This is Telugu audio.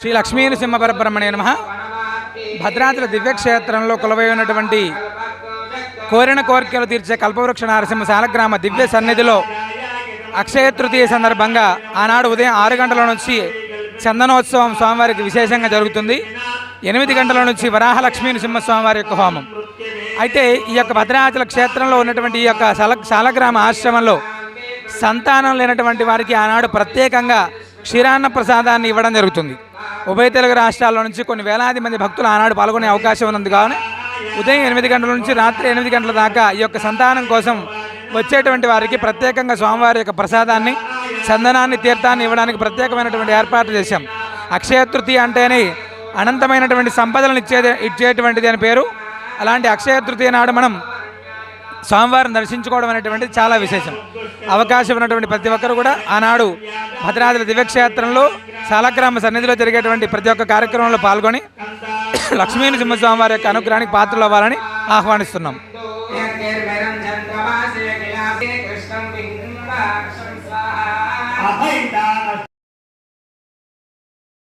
శ్రీ లక్ష్మీ నృసింహ పరబ్రహ్మణ్య నమ. భద్రాద్రి దివ్యక్షేత్రంలో కొలవై ఉన్నటువంటి కోరిన కోరికలు తీర్చే కల్పవృక్ష నరసింహ శాలగ్రామ దివ్య సన్నిధిలో అక్షయ తృతీయ సందర్భంగా ఆనాడు ఉదయం ఆరు గంటల నుంచి చందనోత్సవం స్వామివారికి విశేషంగా జరుగుతుంది. ఎనిమిది గంటల నుంచి వరాహలక్ష్మీ నృసింహ వారి యొక్క హోమం. అయితే ఈ యొక్క భద్రాచల క్షేత్రంలో ఉన్నటువంటి ఈ యొక్క శల శాలగ్రామ ఆశ్రమంలో సంతానం లేనటువంటి వారికి ఆనాడు ప్రత్యేకంగా క్షీరాన్న ప్రసాదాన్ని ఇవ్వడం జరుగుతుంది. ఉభయ తెలుగు రాష్ట్రాల్లో నుంచి కొన్ని వేలాది మంది భక్తులు ఆనాడు పాల్గొనే అవకాశం ఉన్నది కావున ఉదయం ఎనిమిది గంటల నుంచి రాత్రి ఎనిమిది గంటల దాకా ఈ యొక్క సంతానం కోసం వచ్చేటువంటి వారికి ప్రత్యేకంగా స్వామివారి యొక్క ప్రసాదాన్ని చందనాన్ని తీర్థాన్ని ఇవ్వడానికి ప్రత్యేకమైనటువంటి ఏర్పాట్లు చేశాం. అక్షయ తృతీయ అంటేనే అనంతమైనటువంటి సంపదలను ఇచ్చేది ఇచ్చేటువంటిది అని పేరు. అలాంటి అక్షయ తృతీయ నాడు మనం స్వామివారిని దర్శించుకోవడం అనేటువంటిది చాలా విశేషం. అవకాశం ఉన్నటువంటి ప్రతి ఒక్కరు కూడా ఆనాడు భద్రాద్రి దివ్యక్షేత్రంలో సాలగ్రామ సన్నిధిలో జరిగేటువంటి ప్రతి ఒక్క కార్యక్రమంలో పాల్గొని లక్ష్మీ నరసింహస్వామి వారి యొక్క అనుగ్రహానికి పాత్రలు అవ్వాలని ఆహ్వానిస్తున్నాం. కృష్ణం